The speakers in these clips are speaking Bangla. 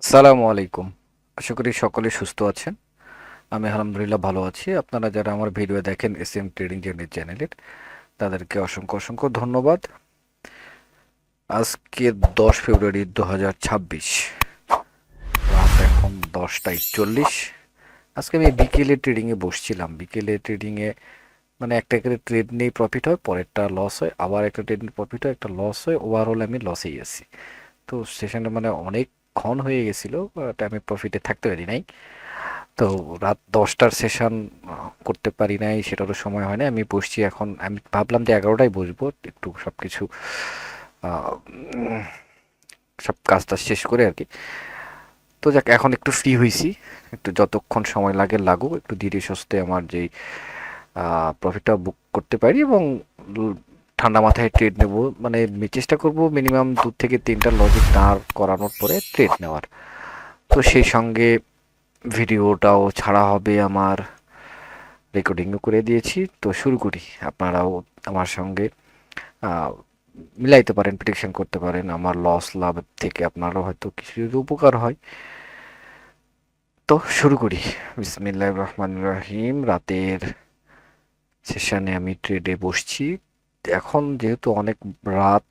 আসসালামু আলাইকুম। আশা করি সকলে সুস্থ আছেন। আমি আলহামদুলিল্লাহ ভালো আছি। আপনারা যারা আমার ভিডিও দেখেন এস এম ট্রেডিং জার্নি চ্যানেলের, তাদেরকে অসংখ্য অসংখ্য ধন্যবাদ। আজকে দশ ফেব্রুয়ারি দু হাজার ছাব্বিশ। রাত এখন দশটা একচল্লিশ আজকে আমি বিকেলে ট্রেডিংয়ে বসছিলাম। বিকেলে ট্রেডিংয়ে মানে একটা করে ট্রেড নিয়ে প্রফিট হয়, পরেরটা লস হয়। আবার একটা ট্রেড নিয়ে প্রফিট হয়, একটা লস হয়। ওভারঅল আমি লসেই আছি। তো সেশনটা মানে অনেক ক্ষণ হয়ে গেছিল বাট আমি প্রফিটে থাকতে পারি নাই। তো রাত দশটার সেশন করতে পারি নাই, সেটারও সময় হয় না আমি বসছি এখন, আমি ভাবলাম যে এগারোটায় বসবো, একটু সব কিছু সব কাজটা শেষ করে আর কি। তো যাক, এখন একটু ফ্রি হয়েছি একটু যতক্ষণ সময় লাগে লাগুক, একটু ধীরে সুস্থে আমার যেই প্রফিটটা বুক করতে পারি এবং ঠান্ডা মাথায় ট্রেড নেব। মানে চেষ্টা করব মিনিমাম দু থেকে তিনটা লজিক দাঁড় করানোর পরে ট্রেড নেওয়ার। তো সেই সঙ্গে ভিডিওটাও ছাড়া হবে আমার রেকর্ডিংও করে দিয়েছি। তো শুরু করি। আপনারাও আমার সঙ্গে মিলাইতে পারেন প্রেডিকশন করতে পারেন। আমার লস লাভ থেকে আপনারও হয়তো কিছু উপকার হয়। তো শুরু করি। বিসমিল্লাহ রহমান রহিম। রাতের সেশনে আমি ট্রেডে বসছি। এখন যেহেতু অনেক রাত,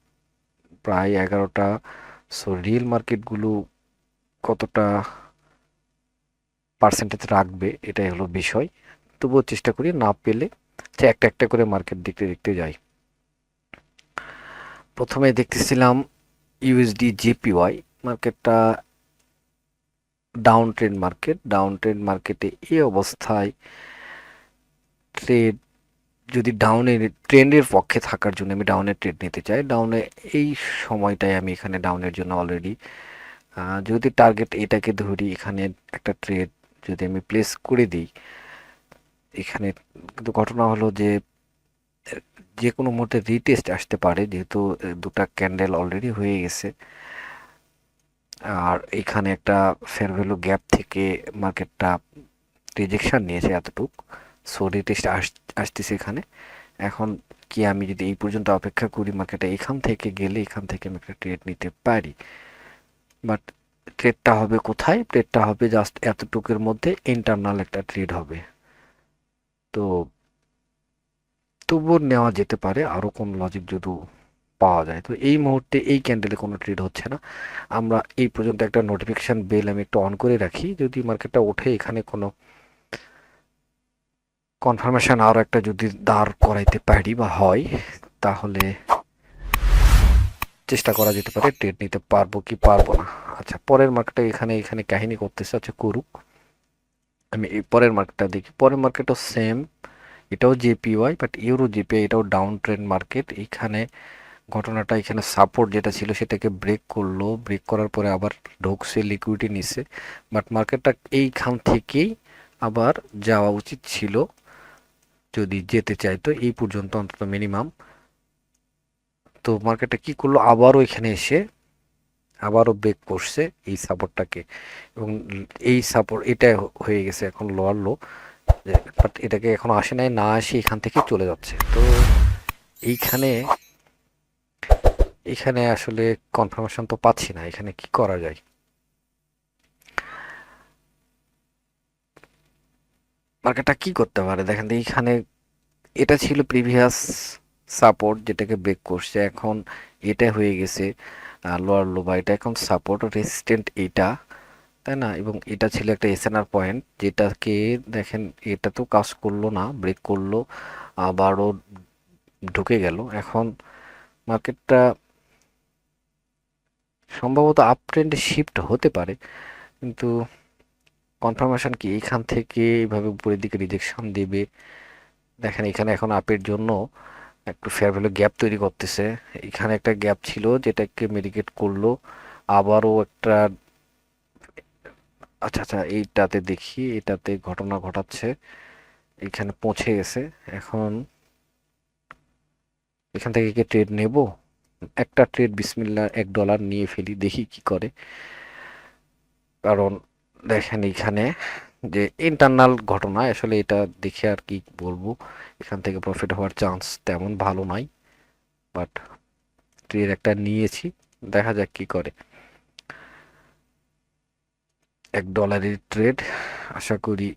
প্রায় এগারোটা সো রিয়েল মার্কেটগুলো কতটা পার্সেন্টেজ রাখবে, এটাই হলো বিষয়। তবুও চেষ্টা করি না পেলে, যে একটা একটা করে মার্কেট দেখতে দেখতে যাই। প্রথমে দেখতেছিলাম ইউএসডি জেপিওয়াই মার্কেটটা down trend market down trend মার্কেটে এই অবস্থায় ট্রেড যদি ডাউনের ট্রেন্ডের পক্ষে থাকার জন্য আমি ডাউনের ট্রেড নিতে চাই ডাউনে এই সময়টায় আমি এখানে ডাউনের জন্য অলরেডি যদি টার্গেট এটাকে ধরি, এখানে একটা ট্রেড যদি আমি প্লেস করে দিই, এখানে কিন্তু ঘটনা হলো যে যে কোনো মুহূর্তে রিটেস্ট আসতে পারে, যেহেতু দুটা ক্যান্ডেল অলরেডি হয়ে গেছে, আর এখানে একটা ফেয়ার ভ্যালু গ্যাপ থেকে মার্কেটটা রিজেকশন নিয়েছে এতটুক সো রিটেস্ট আসতেছে এখানে। এখন কি আমি যদি এই পর্যন্ত অপেক্ষা করি মার্কেটে এখান থেকে গেলে এখান থেকে আমি একটা ট্রেড নিতে পারি। বাট ট্রেডটা হবে কোথায়? ট্রেডটা হবে জাস্ট এতটুকুর মধ্যে ইন্টারনাল একটা ট্রেড হবে। তো তবুও নেওয়া যেতে পারে আরও কোন লজিক যদি পাওয়া যায়। তো এই মুহূর্তে এই ক্যান্ডেলে কোনো ট্রেড হচ্ছে না। আমরা এই পর্যন্ত একটা নোটিফিকেশন বেল আমি একটু অন করে রাখি। যদি মার্কেটটা ওঠে এখানে কোনো কনফার্মেশন আরও একটা যদি দাঁড় করাইতে পারি বা হয়, তাহলে চেষ্টা করা যেতে পারে ট্রেড নিতে পারব কি পারব না। আচ্ছা পরের মার্কেটটা এখানে এখানে কাহিনী করতেছে আচ্ছা করুক। আমি এই পরের মার্কেটটা দেখি। পরের মার্কেটও সেম এটাও জেপিওয়াই বাট ইউরো জেপিআই এটাও ডাউন ট্রেন্ড মার্কেট এখানে ঘটনাটা, এখানে সাপোর্ট যেটা ছিল, সেটাকে ব্রেক করল। ব্রেক করার পরে আবার ঢুকছে লিকুইডিটি নিছে। বাট মার্কেটটা এইখান থেকেই আবার যাওয়া উচিত ছিল। যদি যেতে চাইতো এই পর্যন্ত অন্তত মিনিমাম তো মার্কেটটা কি করল? আবারও এখানে এসে, আবারও ব্রেক করছে এই সাপোর্টটাকে এবং এই সাপোর্ট এটা হয়ে গেছে এখন লোয়ার লো বাট এটাকে এখনও আসে নাই, না আসে এখান থেকে চলে যাচ্ছে। তো এইখানে এখানে আসলে কনফার্মেশন তো পাচ্ছি না। এখানে কি করা যায়? মার্কেটটা কি করতে পারে? দেখেন এইখানে এটা ছিল প্রিভিয়াস সাপোর্ট যেটাকে ব্রেক করছে। এখন এটা হয়ে গেছে লোয়ার লো বা এটা এখন সাপোর্ট রেসিস্টেন্ট এটা, তাই না? এবং এটা ছিল একটা এসএনআর পয়েন্ট যেটাকে দেখেন এটা তো কাজ করল না ব্রেক করল, আবারও ঢুকে গেল। এখন মার্কেটটা সম্ভবত আপ ট্রেন্ডে শিফট হতে পারে, কিন্তু কনফার্মেশন কি? এখান থেকে এইভাবে উপরের দিকে রিজেকশন দেবে। দেখেন, এখানে এখন আপের জন্য একটু ফেয়ার ভ্যালু গ্যাপ তৈরি করতেছে। এখানে একটা গ্যাপ ছিল যেটাকে মেডিকেট করল। আবারও একটা আচ্ছা আচ্ছা এইটাতে দেখি, এটাতে ঘটনা ঘটাচ্ছে। এখানে পৌঁছে গেছে। এখন এখান থেকে কি ট্রেড নেব? একটা ট্রেড বিসমিল্লা এক ডলার নিয়ে ফেলি, দেখি কি করে। কারণ দেখেন এখানে যে ইন্টারনাল ঘটনা, আসলে এটা দেখে আর কি বলব। এখান থেকে প্রফিট হওয়ার চান্স তেমন ভালো নয় বাট ট্রেড একটা নিয়েছি, দেখা যাক কি করে। এক ডলারের ট্রেড আশা করি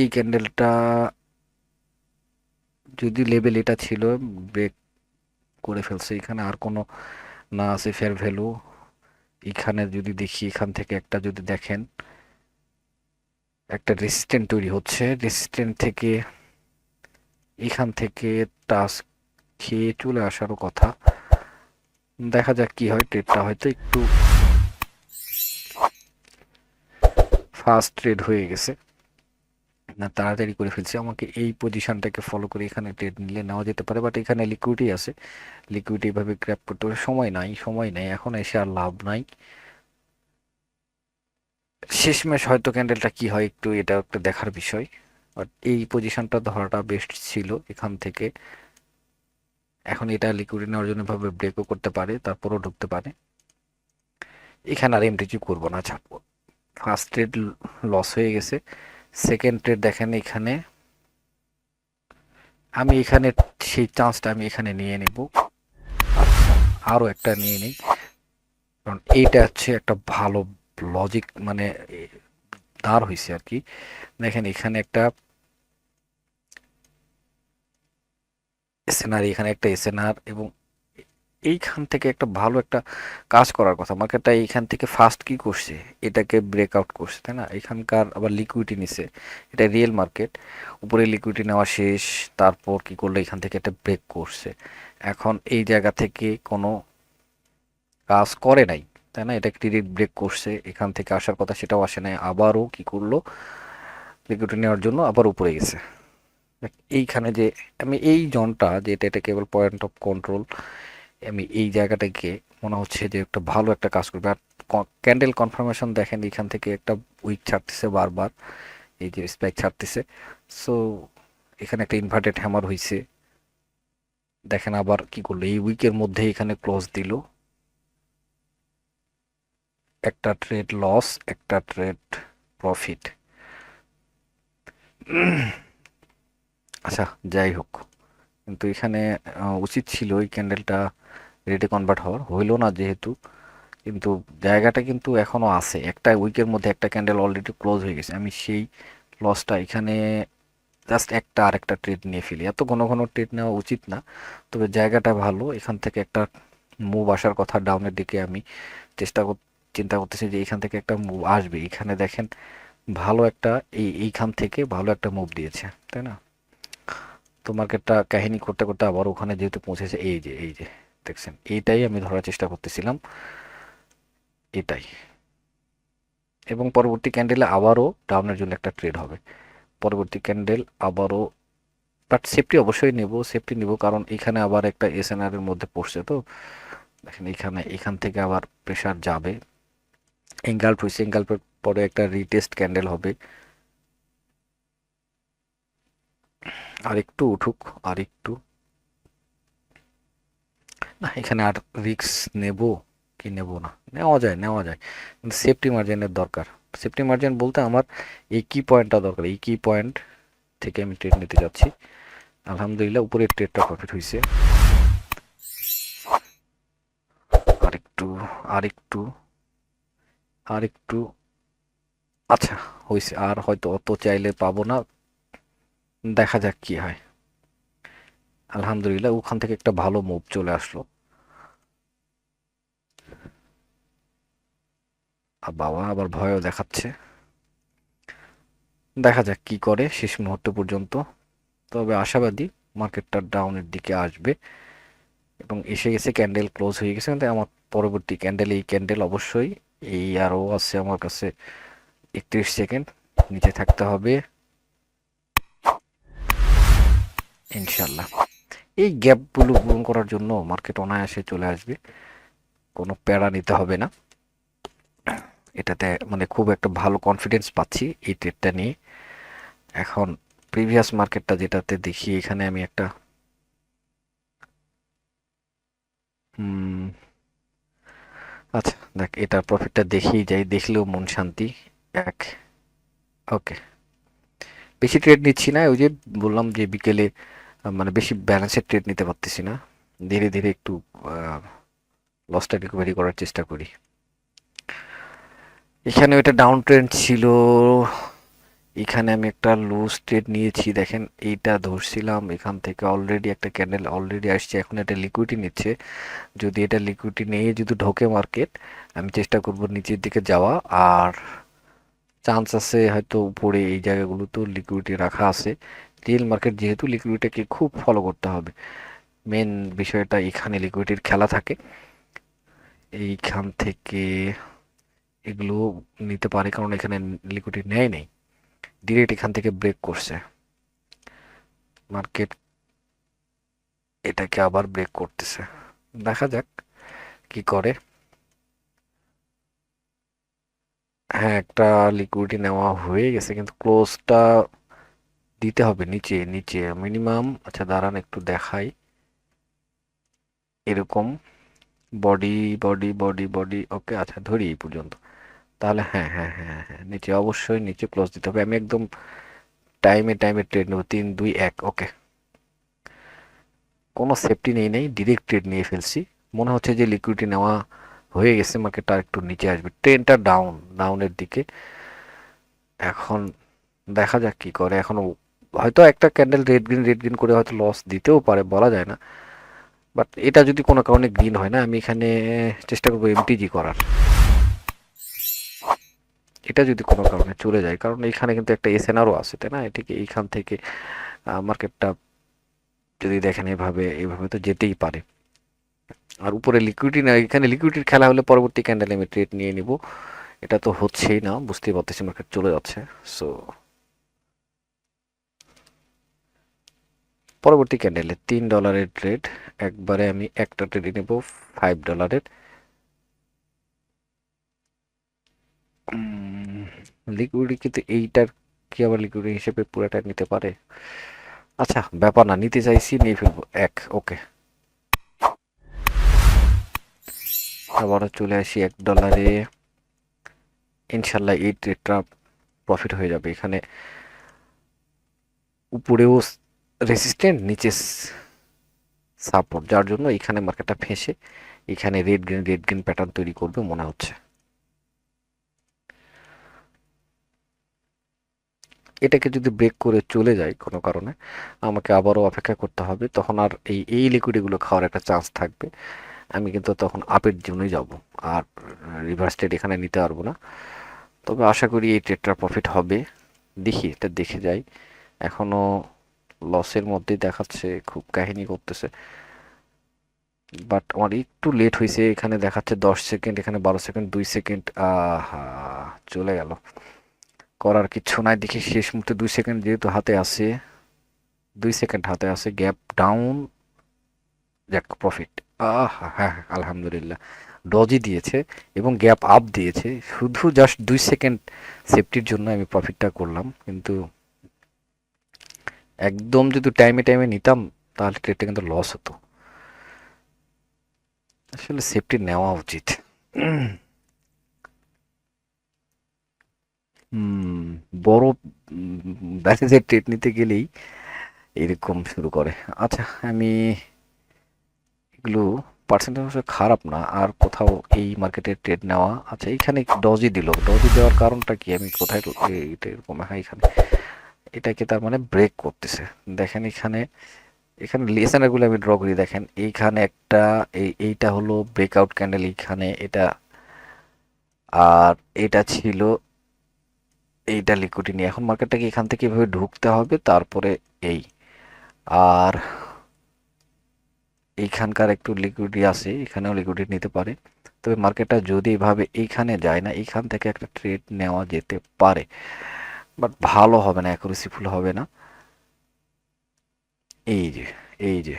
এই ক্যান্ডেলটা যদি লেভেল এটা ছিল ব্রেক করে ফেলছে, এখানে আর কোনো না আছে ফেয়ার ভ্যালু এখানে যদি দেখি, এখান থেকে একটা যদি দেখেন, একটা রেসিস্ট্যান্ট তৈরি হচ্ছে। রেসিস্ট্যান্ট থেকে এখান থেকে টাচ খেয়ে চলে আসারও কথা। দেখা যাক কি হয় ট্রেডটা হয়তো একটু ফাস্ট ট্রেড হয়ে গেছে। না তাড়াতাড়ি করে ফেলছি। আমাকে এই পজিশনটাকে ফলো করে এখানে ট্রেড নিলে নেওয়া যেতে পারে বাট এখানে লিকুইডি আছে। লিকুইডি এভাবে গ্র্যাপ করতে পারে সময় নাই, সময় নেই। এখন এসে আর লাভ নাই। শেষমেশ হয়তো ক্যান্ডেলটা কি হয় একটু এটা একটা দেখার বিষয়। বাট এই পজিশনটা ধরাটা বেস্ট ছিল এখান থেকে। এখন এটা লিকুইড নেওয়ার জন্য ভাবে ব্রেকও করতে পারে, তারপরও ঢুকতে পারে। এখানে আর এমটিজি করব না, ছাড়বো। ফার্স্ট ট্রেড লস হয়ে গেছে। সেকেন্ড ট্রেড দেখেন এখানে। আমি এখানে সেই চান্সটা আমি এখানে নিয়ে নেব। আরও একটা নিয়ে নিই। কারণ এইটা হচ্ছে একটা ভালো লজিক মানে দাঁড় হয়েছে আর কি। দেখেন এখানে একটা এসএনআর এখানে একটা এসএনআর এবং এইখান থেকে একটা ভালো একটা কাজ করার কথা। মার্কেটটা এইখান থেকে ফার্স্ট কি করছে? এটাকে ব্রেকআউট করছে, তাই না? এখানকার আবার লিকুইডিটি নিছে। এটা রিয়েল মার্কেট উপরে লিকুইডিটি নেওয়া শেষ। তারপর কি করল? এখান থেকে একটা ব্রেক করছে। এখন এই জায়গা থেকে কোনো কাজ করে নাই, তাই না? এটা ক্রেডিট ব্রেক করছে। এখান থেকে আসার কথা সেটাও আসে নাই। আবারও কি করল? লিকুইডিটি নেওয়ার জন্য আবার উপরে গেছে। এইখানে যে, আমি এই জনটা যে এটা এটা কেবল পয়েন্ট অফ কন্ট্রোল আমি এই জায়গাটাকে মনে হচ্ছে যে একটা ভালো একটা কাজ করবে। আর ক্যান্ডেল কনফার্মেশন দেখেন, এখান থেকে একটা উইক ছাড়তেছে বারবার, এই যে স্প্যাক ছাড়তেছে। সো এখানে একটা ইনভার্টেড হ্যামার হয়েছে দেখেন আবার কি করল, এই উইকের মধ্যে এখানে ক্লোজ দিল। একটা ট্রেড লস একটা ট্রেড প্রফিট আচ্ছা যাই হোক। কিন্তু এখানে উচিত ছিল ওই ক্যান্ডেলটা রেডে কনভার্ট হওয়ার। হইল না যেহেতু, কিন্তু জায়গাটা কিন্তু এখনও আছে। একটা উইকের মধ্যে একটা ক্যান্ডেল অলরেডি ক্লোজ হয়ে গেছে। আমি সেই লসটা এখানে জাস্ট একটা আর একটা ট্রেড নিয়ে ফেলি। এত ঘন ঘন ট্রেড নেওয়া উচিত না, তবে জায়গাটা ভালো। এখান থেকে একটা মুভ আসার কথা ডাউনের দিকে আমি চেষ্টা চিন্তা করতেছি যে এখান থেকে একটা মুভ আসবে। এখানে দেখেন, ভালো একটা এই, এইখান থেকে ভালো একটা মুভ দিয়েছে, তাই না? তো মার্কেটটা কাহিনী করতে করতে আবার ওখানে যেহেতু পৌঁছেছে, এই যে এই যে, দেখছেন, এইটাই আমি ধরার চেষ্টা করতেছিলাম। এটাই। এবং পরবর্তী ক্যান্ডেলে আবারও ডাউনের জন্য একটা ট্রেড হবে। পরবর্তী ক্যান্ডেল আবারও বাট সেফটি অবশ্যই নেব সেফটি নেব, কারণ এখানে আবার একটা এসএনআর এর মধ্যে পড়ছে তো। দেখেন, এখানে, এখান থেকে আবার প্রেশার যাবে। এঙ্গাল্প হয়েছে এঙ্গাল্পের পরে একটা রিটেস্ট ক্যান্ডেল হবে। আর একটু উঠুক আর একটু না, এখানে আর রিক্স নেব কি নেব না? নেওয়া যায় নেওয়া যায়। কিন্তু সেফটি মার্জিনের দরকার। সেফটি মার্জিন বলতে আমার এই কি পয়েন্টটা দরকার। এই কি পয়েন্ট থেকে আমি ট্রেড নিতে যাচ্ছি। আলহামদুলিল্লাহ, উপরে ট্রেডটা প্রফিট হয়েছে আরেকটু আরেকটু আরেকটু। আচ্ছা হয়েছে আর হয়তো অত চাইলে পাবো না। দেখা যাক কি হয়। আলহামদুলিল্লাহ ওখান থেকে একটা ভালো মুভ চলে আসলো। আর বাবা আবার ভয়ও দেখাচ্ছে। দেখা যাক কি করে শেষ মুহূর্ত পর্যন্ত। তবে আশাবাদী মার্কেটটা ডাউনের দিকে আসবে। এবং এসে গেছে ক্যান্ডেল ক্লোজ হয়ে গেছে। কিন্তু আমার পরবর্তী ক্যান্ডেল এই ক্যান্ডেল অবশ্যই এই আরও আছে আমার কাছে একত্রিশ সেকেন্ড নিচে থাকতে হবে। ইনশাল্লাহ এই গ্যাপগুলো পূরণ করার জন্য মার্কেট অনায়াসে চলে আসবে। কোনো প্যারা নিতে হবে না। এটাতে মানে খুব একটা ভালো কনফিডেন্স পাচ্ছি এই ট্রেডটা নিয়ে। এখন প্রিভিয়াস মার্কেটটা যেটাতে দেখি, এখানে আমি একটা আচ্ছা দেখ এটার প্রফিটটা দেখেই যাই, দেখলেও মন শান্তি, এক ওকে বেশি ট্রেড নিচ্ছি না, ওই যে বললাম যে বিকেলে মানে বেশি ব্যালেন্সের ট্রেড নিতে পারতেছি না। ধীরে ধীরে একটু লসটা রিকভারি করার চেষ্টা করি। এখানে ওইটা ডাউন ট্রেন্ড ছিল। এখানে আমি একটা লুজ ট্রেড নিয়েছি। দেখেন, এইটা ধরছিলাম। এখান থেকে অলরেডি একটা ক্যান্ডেল অলরেডি আসছে। এখন এটা লিকুইডি নিচ্ছে। যদি এটা লিকুইডি নিয়ে যদি ঢোকে মার্কেট আমি চেষ্টা করব নিচের দিকে যাওয়া। আর চান্স আছে হয়তো উপরে এই জায়গাগুলোতেও লিকুইডিটি রাখা আছে। রিয়েল মার্কেট যেহেতু লিকুইডিটিকে খুব ফলো করতে হবে। মেন বিষয়টা এখানে লিকুইডিটির খেলা থাকে। এইখান থেকে এগুলো নিতে পারে কারণ এখানে লিকুইডিটি নেয় নেই। ডিরেক্ট এখান থেকে ব্রেক করছে। মার্কেট এটাকে আবার ব্রেক করতেছে। দেখা যাক কি করে। হ্যাঁ একটা লিকুইডিটি নেওয়া হয়ে গেছে, কিন্তু ক্লোজটা দিতে হবে নিচে নিচে মিনিমাম আচ্ছা দাঁড়ান একটু দেখাই। এরকম body body body body okay আচ্ছা ধরি এই পর্যন্ত। তাহলে হ্যাঁ হ্যাঁ হ্যাঁ হ্যাঁ নিচে অবশ্যই নিচে ক্লোজ দিতে হবে। আমি একদম টাইমে টাইমে ট্রেড নেব। তিন, দুই, এক ওকে কোনো সেফটি নেই নেই ডিরেক্ট ট্রেড নিয়ে ফেলছি। মনে হচ্ছে যে লিকুইডিটি নেওয়া হয়ে গেছে মার্কেটটা একটু নিচে আসবে। ট্রেনটা ডাউন ডাউনের দিকে। এখন দেখা যাক কি করে। এখন হয়তো একটা candle red green red green করে হয়তো লস দিতেও পারে, বলা যায় না। বাট এটা যদি কোনো কারণে গ্রিন হয় না, আমি এখানে চেষ্টা করব এমটিজি করার। এটা যদি কোনো কারণে চলে যায়, কারণ এইখানে কিন্তু একটা এসএনআরও আছে, তাই না? এটিকে এইখান থেকে মার্কেটটা যদি দেখেন এভাবে এভাবে তো যেতেই পারে। আর উপরে লিকুইডিটি না, এখানে লিকুইডিটির খেলা হলে পরবর্তী ক্যান্ডেলে আমি ট্রেড নিয়ে নিব। এটা তো হচ্ছেই না, বুঝতেই পারতেছি মার্কেট চলে যাচ্ছে। সো পরবর্তী ক্যান্ডেলে তিন ডলারের ট্রেড একবারে আমি একটা ট্রেড নেব ফাইভ ডলারের লিকুইডিটি কিন্তু এইটার কি আবার লিকুইডিটি হিসেবে পুরোটা নিতে পারে? আচ্ছা ব্যাপার না, নিতে চাইছি, নিয়ে ফেলব। এক ওকে আবারও চলে আসি এক ডলারে ইনশাল্লাহ এই ট্রেডটা প্রফিট হয়ে যাবে। এখানে উপরেও রেসিস্ট্যান্ট নিচে সাপোর্ট যার জন্য এখানে মার্কেটটা ফেঁসে এখানে red green red green pattern তৈরি করবে মনে হচ্ছে। এটাকে যদি ব্রেক করে চলে যায় কোনো কারণে, আমাকে আবারও অপেক্ষা করতে হবে, তখন আর এই এই লিকুইডগুলো খাওয়ার একটা চান্স থাকবে। আমি কিন্তু তখন আপের জন্যই যাব, আর রিভার্স ট্রেড এখানে নিতে পারব না। তবে আশা করি এই ট্রেডটা প্রফিট হবে। দেখি, এটা দেখে যাই। এখনও লসের মধ্যেই দেখাচ্ছে, খুব কাহিনী করতেছে। বাট আমার একটু লেট হয়েছে এখানে দেখাচ্ছে দশ সেকেন্ড এখানে বারো সেকেন্ড দুই সেকেন্ড আহা, চলে গেল। করার কিছু নাই, দেখি শেষ মুহূর্তে দুই সেকেন্ড যেহেতু হাতে আসে দুই সেকেন্ড হাতে আসে গ্যাপ ডাউন যাক প্রফিট আহ হ্যাঁ আলহামদুলিল্লাহ। ডজি দিয়েছে এবং গ্যাপ আপ দিয়েছে। শুধু জাস্ট দুই সেকেন্ড সেফটির জন্য আমি প্রফিটটা করলাম, কিন্তু একদম যদি টাইমে টাইমে নিতাম, তাহলে ট্রেডটা কিন্তু লস হতো। আসলে সেফটি নেওয়া উচিত। বড় ব্যালেন্সের ট্রেড নিতে গেলেই এরকম শুরু করে। আচ্ছা আমি এগুলো পার্সেন্টেজ খারাপ না, আর কোথাও এই মার্কেটে ট্রেড নেওয়া। আচ্ছা এইখানে ডজি দিল। ডজি দেওয়ার কারণটা কি? আমি কোথায় এরকম হ্যাঁ এখানে। এটাকে তার মানে ব্রেক করতেছে। দেখেন এখানে এখানে লেসানারগুলো আমি ড্র করি, দেখেন এইখানে একটা, এই, এইটা হলো ব্রেকআউট ক্যান্ডেল এইখানে, এটা, আর এটা ছিল এইটা লিকুইডিটি নিয়ে। এখন মার্কেটটাকে এখান থেকে এভাবে ঢুকতে হবে, তারপরে এই। আর এইখানকার একটু লিকুইডিটি আছে, এখানেও লিকুইডিটি নিতে পারে। তবে মার্কেটটা যদি এভাবে এইখানে যায় না, এইখান থেকে একটা ট্রেড নেওয়া যেতে পারে। বাট ভালো হবে না, অ্যাকুরেসিফুল হবে না। এই যে এই যে।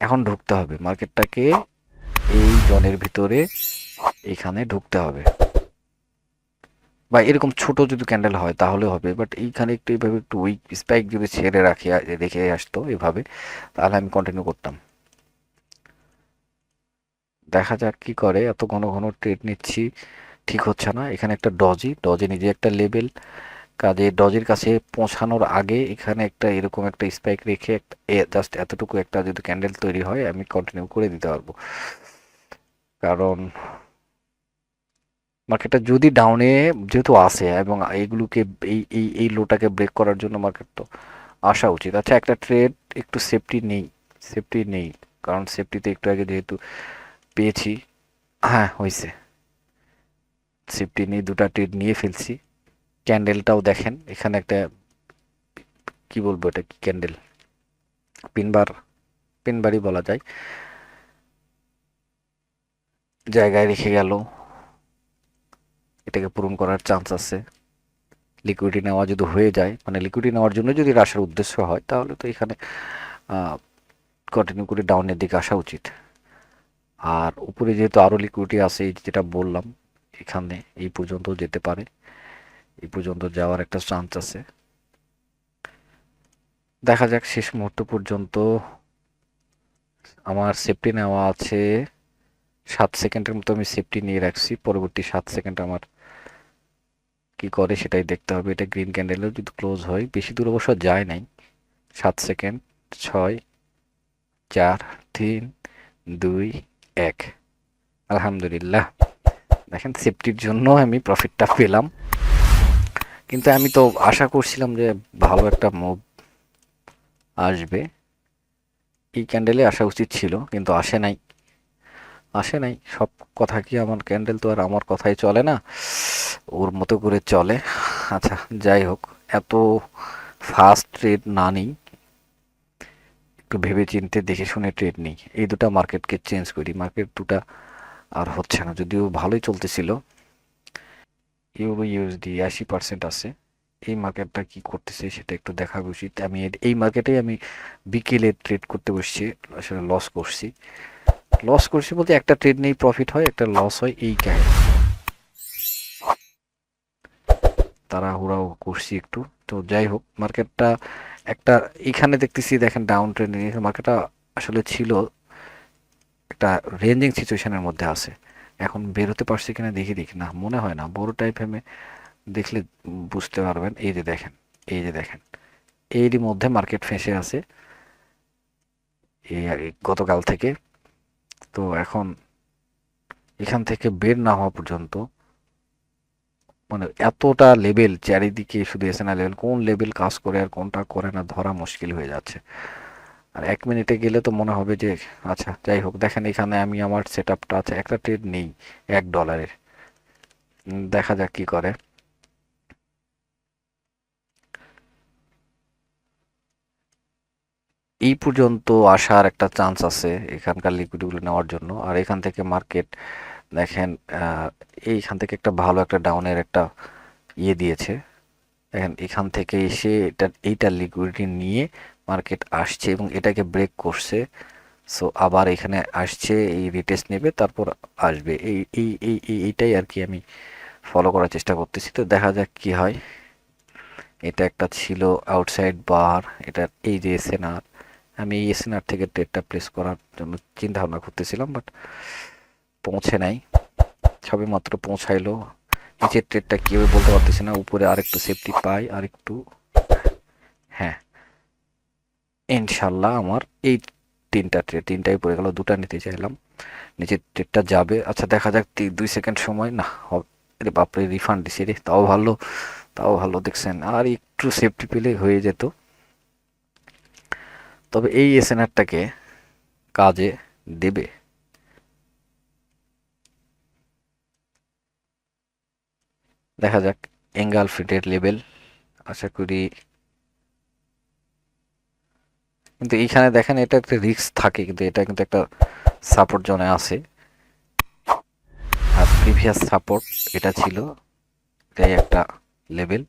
এখন ঢুকতে হবে, মার্কেটটাকে এই জনের ভিতরে এখানে ঢুকতে হবে। বা এরকম ছোট যদি ক্যান্ডেল হয় তাহলে হবে, বাট এইখানে একটু এইভাবে একটু উইক স্পাইক যদি ছেড়ে রাখি রেখে আসতো এভাবে, তাহলে আমি কন্টিনিউ করতাম। দেখা যাক কি করে, এত ঘন ঘন ট্রেড নিচ্ছি। ঠিক হচ্ছে না। এখানে একটা ডজি ডজি নিজে একটা লেভেল কাজে ডজের কাছে পৌঁছানোর আগে এখানে একটা এরকম একটা স্পাইক রেখে জাস্ট এতটুকু একটা যদি ক্যান্ডেল তৈরি হয়, আমি কন্টিনিউ করে দিতে পারব। কারণ মার্কেটটা যদি ডাউনে যেহেতু আসে এবং এইগুলোকে এই এই এই লোটাকে ব্রেক করার জন্য মার্কেট তো আসা উচিত। আচ্ছা একটা ট্রেড একটু সেফটি নেই সেফটি নেই। কারণ সেফটিতে একটু আগে যেহেতু পেয়েছি হ্যাঁ হয়েছে সেফটি নিয়ে দুটা ট্রেড নিয়ে ফেলছি। ক্যান্ডেলটাও দেখেন, এখানে একটা কি বলব এটা, কি ক্যান্ডেল পিনবার পিনবারই বলা যায়। জায়গায় রেখে গেল। এটাকে পূরণ করার চান্স আছে। লিকুইডিটি নেওয়া যদি হয়ে যায় মানে লিকুইডিটি নেওয়ার জন্য যদি আসার উদ্দেশ্য হয়, তাহলে তো এখানে কন্টিনিউ করে ডাউনের দিকে আসা উচিত। আর উপরে যেহেতু আরও লিকুইডিটি আছে যেটা বললাম এখানে এই পর্যন্ত যেতে পারে। এই পর্যন্ত যাওয়ার একটা চান্স আছে। দেখা যাক শেষ মুহূর্ত পর্যন্ত আমার সেফটি নেওয়া আছে। সাত সেকেন্ডের মতো আমি সেফটি নিয়ে রাখছি। পরবর্তী সাত সেকেন্ড আমার কি করে সেটাই দেখতে হবে। এটা গ্রিন ক্যান্ডেলও যদি ক্লোজ হয়, বেশি দূর অবশ্য যায় নাই। সাত সেকেন্ড, ছয়, চার, তিন, দুই, এক। আলহামদুলিল্লাহ। দেখেন সেফটির জন্য আমি প্রফিটটা পেলাম। কিন্তু আমি তো আশা করছিলাম যে ভালো একটা মুভ আসবে। এই ক্যান্ডেলে আসা উচিত ছিল, কিন্তু আসে নাই। আসে নাই। সব কথা কি আমার ক্যান্ডেল তো আর আমার কথাই চলে না? ওর মতো করে চলে। আচ্ছা যাই হোক, এত ফাস্ট ট্রেড না নিই। একটু ভেবে চিনতে দেখে শুনে ট্রেড নিই। এই দুটা মার্কেটকে চেঞ্জ করি। মার্কেট দুটা আর হচ্ছে না, যদিও ভালোই চলতেছিল। ইউরো ইউএসডি আশি পার্সেন্ট আছে। এই মার্কেটটা কি করতেছে সেটা একটু দেখা উচিত। আমি এই মার্কেটেই আমি বিকেলে ট্রেড করতে বসছি, আসলে লস করছি। লস করছি বলতে একটা ট্রেড নেই প্রফিট হয়, একটা লস হয় এই কাহিনী তাড়াহুড়াও করছি একটু। তো যাই হোক মার্কেটটা একটা, এখানে দেখতেছি, দেখেন ডাউন ট্রেন্ডিং মার্কেটটা আসলে ছিল একটা রেঞ্জিং সিচুয়েশনের মধ্যে আছে। এখন বেরোতে পারছি কিনা দেখি দেখি না, মনে হয় না। বড় টাইপ হেমে দেখলে বুঝতে পারবেন। এই যে দেখেন, এই যে দেখেন, এরই মধ্যে মার্কেট ফেঁসে আছে। এই গতকাল থেকে। তো এখন এখান থেকে বের না হওয়া পর্যন্ত মানে এতটা লেভেল চারিদিকে শুধু এসে না লেভেল কোন লেভেল কাজ করে আর কোনটা করে না ধরা মুশকিল হয়ে যাচ্ছে। আর এক মিনিটে গেলে তো মনে হবে যে আচ্ছা যাই হোক, দেখেন এখানে আমি আমার সেট আপটা আছে, একটা ট্রেড নেই, এক ডলারের দেখা যাক কি করে। এই পর্যন্ত আসার একটা চান্স আছে এখানকার লিকুইডগুলো নেওয়ার জন্য। আর এখান থেকে মার্কেট দেখেন এইখান থেকে একটা ভালো একটা ডাউনের একটা ইয়ে দিয়েছে। দেখেন, এখান থেকে এসে এটা, এইটা লিকুইডিটি নিয়ে মার্কেট আসছে এবং এটাকে ব্রেক করছে। সো আবার এখানে আসছে, এই রিটেস্ট নেবে, তারপর আসবে। এই এই এই এইটাই আর কি আমি ফলো করার চেষ্টা করতেছি। তো দেখা যাক কি হয়। এটা একটা ছিল আউটসাইড বার এটা এই যে এসএনআর আমি এই এসএনআর থেকে ট্রেডটা প্লেস করার জন্য চিন্তা ভাবনা করতেছিলাম বাট পৌঁছে নাই। সবে মাত্র পৌঁছাইলো। নিচের ট্রেডটা কেউ বলতে পারতেছি না, উপরে আরেকটু সেফটি পাই, আরেকটু ইনশাল্লাহ আমার এই তিনটা ট্রেড তিনটাই পড়ে গেল, দুটা নিতে চাইলাম। নিচের ট্রেডটা যাবে। আচ্ছা দেখা যাক দুই সেকেন্ড সময়। না রে বাপরে রিফান্ড দিছে রে। তাও ভালো তাও ভালো, দেখছেন। আর একটু সেফটি পেলে হয়ে যেত। তবে এই এসএনআরটাকে কাজে দেবে। দেখা যাক এঙ্গাল ফিটের লেভেল আশা করি কিন্তু এইখানে দেখেন এটা একটা রিস্ক থাকে, কিন্তু এটা কিন্তু একটা সাপোর্ট জোনে আছে। আর প্রিভিয়াস সাপোর্ট এটা ছিল, এটাই একটা লেভেল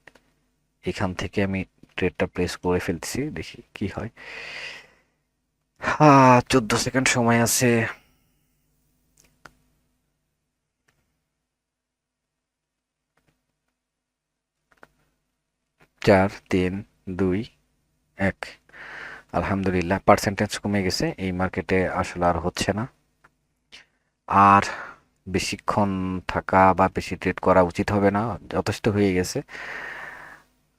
এখান থেকে আমি ট্রেডটা প্লেস করে ফেলছি দেখি কি হয়। হ্যাঁ চোদ্দ সেকেন্ড সময় আছে। চার, তিন, দুই, এক। আলহামদুলিল্লাহ পার্সেন্টেজ কমে গেছে, এই মার্কেটে আসলে আর হচ্ছে না। আর বেশিক্ষণ থাকা বা বেশি ট্রেড করা উচিত হবে না, যথেষ্ট হয়ে গেছে।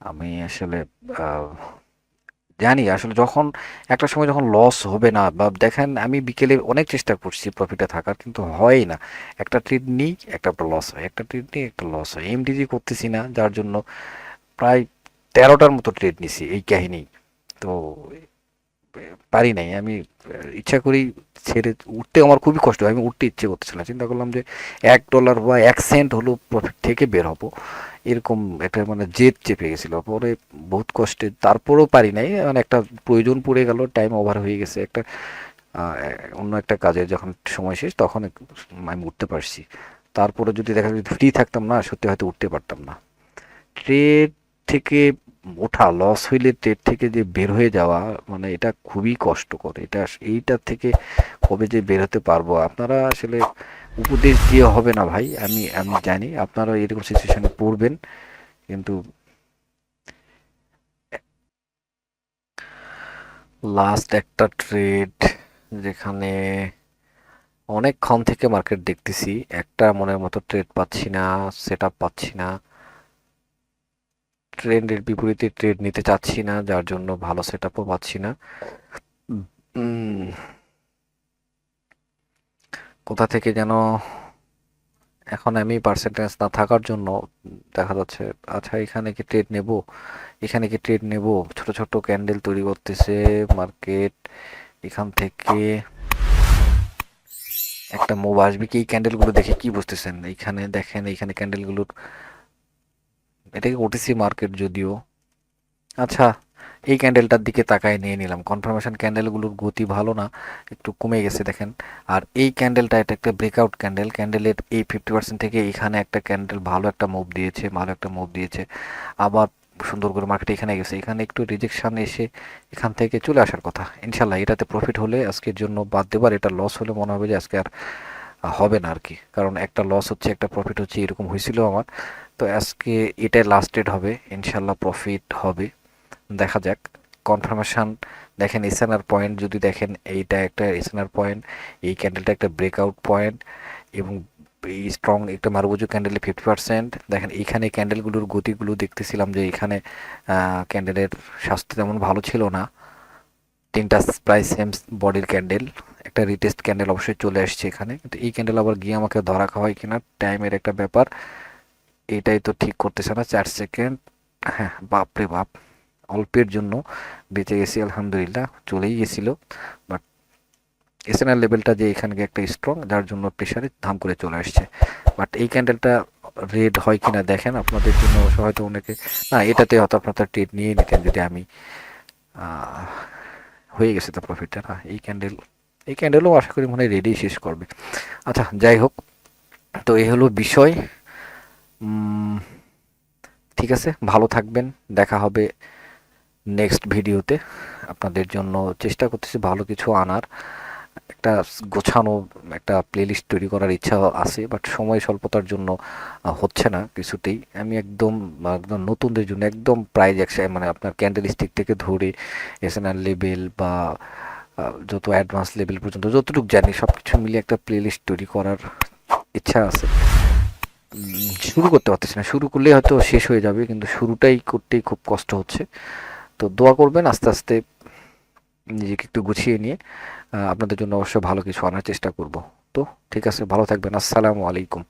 আমি আসলে জানি আসলে যখন, একটা সময় যখন লস হবে না, বা দেখেন আমি বিকেলে অনেক চেষ্টা করছি প্রফিটে থাকার, কিন্তু হয়ই না। একটা ট্রিট নিই, একটা লস হয়। একটা ট্রিট নিই, একটা লস হয়। এমডিজি করতেছি না, যার জন্য প্রায় তেরোটার মতো ট্রেড নিছি এই কাহিনী। তো পারি নাই। আমি ইচ্ছা করেই ছেড়ে, উঠতে আমার খুবই কষ্ট হয়। আমি উঠতে ইচ্ছে করতেছিলাম চিন্তা করলাম যে এক ডলার বা এক সেন্ট হলো প্রফিট থেকে বের হব। এরকম একটা মানে জেদ চেপে গেছিল। পরে বহুত কষ্টে, তারপরেও পারি নাই। মানে একটা প্রয়োজন পড়ে গেল টাইম ওভার হয়ে গেছে। একটা অন্য একটা কাজে যখন সময় শেষ, তখন আমি উঠতে পারছি। তারপরে যদি দেখা যদি ফ্রি থাকতাম না, সত্যি হয়তো উঠতে পারতাম না। ট্রেড থেকে ওঠা লস হইলে ট্রেড থেকে যে বের হয়ে যাওয়া মানে এটা খুবই কষ্টকর। এটা এইটার থেকে কবে যে বের হতে পারব? আপনারা আসলে উপদেশ দিয়ে হবে না ভাই। আমি আমি জানি আপনারা এরকম সিচুয়েশনে পড়বেন, কিন্তু লাস্ট একটা ট্রেড যেখানে অনেকক্ষণ থেকে মার্কেট দেখতেছি, একটা মনের মতো ট্রেড পাচ্ছি না সেট পাচ্ছি না। ট্রেন্ডের বিপরীতে ট্রেড নিতে চাচ্ছি না, যার জন্য ভালো সেট আপও পাচ্ছি না। কোথা থেকে যেন এখন আমি পার্সেন্টেজ না থাকার জন্য দেখা যাচ্ছে আচ্ছা এখানে কি ট্রেড নেব? এখানে কি ট্রেড নেব? ছোট ছোট ক্যান্ডেল তৈরি করতেছে মার্কেট এখান থেকে একটা মুভ আসবে কি? এই ক্যান্ডেলগুলো দেখে কি বুঝতেছেন? এইখানে দেখেন এইখানে ক্যান্ডেলগুলোর এটা কি ওটিসি মার্কেট যদিও আচ্ছা এই ক্যান্ডেলটার দিকে তাকায় নিয়ে নিলাম। কনফার্মেশন ক্যান্ডেলগুলোর গতি ভালো না, একটু কমে গেছে দেখেন। আর এই ক্যান্ডেলটা এটা একটা ব্রেকআউট ক্যান্ডেল ক্যান্ডেলের এই ফিফটি পার্সেন্ট থেকে এখানে একটা ক্যান্ডেল ভালো একটা মুভ দিয়েছে, ভালো একটা মুভ দিয়েছে। আবার সুন্দর করে মার্কেটে এখানে গেছে। এখানে একটু রিজেকশান এসে এখান থেকে চলে আসার কথা। ইনশাল্লাহ এটাতে প্রফিট হলে আজকের জন্য বাদ দেবার, এটা লস হলে মনে হবে যে আজকে আর হবে না আর কি কারণ একটা লস হচ্ছে, একটা প্রফিট হচ্ছে, এরকম হয়েছিল আমার। তো আজকে এটাই লাস্ট ডেট হবে ইনশাল্লাহ প্রফিট হবে। দেখা যাক কনফার্মেশন দেখেন এসএনআর পয়েন্ট যদি দেখেন এইটা একটা এসএনআর পয়েন্ট এই ক্যান্ডেলটা একটা ব্রেকআউট পয়েন্ট এবং এই স্ট্রং একটা মারুবুজু ক্যান্ডেলে ফিফটি পার্সেন্ট দেখেন এইখানে ক্যান্ডেলগুলোর গতিগুলো দেখতেছিলাম যে এখানে ক্যান্ডেলের স্বাস্থ্য তেমন ভালো ছিল না। তিনটা প্রায় সেম বডির ক্যান্ডেল একটা রিটেস্ট ক্যান্ডেল অবশ্যই চলে আসছে এখানে। কিন্তু এই ক্যান্ডেল আবার গিয়ে আমাকে ধরা খাওয়ায় কিনা টাইমের একটা ব্যাপার। এটাই তো ঠিক করতেছে না, চার সেকেন্ড হ্যাঁ বাপরে বাপ। অল্পের জন্য বেঁচে গেছি, আলহামদুলিল্লাহ, চলেই গেছিল। বাট এসএনআর লেভেলটা যে এখানে একটা স্ট্রং যার জন্য প্রেশারে ধাম করে চলে আসছে। বাট এই ক্যান্ডেলটা রেড হয় কিনা দেখেন, আপনাদের জন্য হয়তো অনেকে না, এটাতে হয়তো আপনারা ট্রেড নিয়ে নিতেন যদি আমি হয়ে গেছে তো প্রফিটটা না? এই ক্যান্ডেল এই ক্যান্ডেলও আশা করি মনে রেডি শেষ করবে। আচ্ছা যাই হোক। তো এই হলো বিষয়। ঠিক আছে, ভালো থাকবেন, দেখা হবে নেক্সট ভিডিওতে আপনাদের জন্য চেষ্টা করতেছি ভালো কিছু আনার। একটা গোছানো একটা প্লেলিস্ট তৈরি করার ইচ্ছা আছে বাট সময় স্বল্পতার জন্য হচ্ছে না কিছুতেই। আমি একদম একদম নতুনদের জন্য, একদম প্রাইজ একসাথে মানে আপনার ক্যান্ডেল স্টিক থেকে ধরে এসএনআর লেভেল বা যত অ্যাডভান্স লেভেল পর্যন্ত, যতটুকু জানি সব কিছু মিলিয়ে একটা প্লেলিস্ট তৈরি করার ইচ্ছা আছে। শুরু করতে পারতেছি না। শুরু করলে হয়তো শেষ হয়ে যাবে, কিন্তু শুরুটাই করতেই খুব কষ্ট হচ্ছে। তো দোয়া করবেন, আস্তে আস্তে নিজেকে একটু গুছিয়ে নিয়ে আপনাদের জন্য অবশ্যই ভালো কিছু আনার চেষ্টা করব। তো ঠিক আছে, ভালো থাকবেন। আসসালামু আলাইকুম।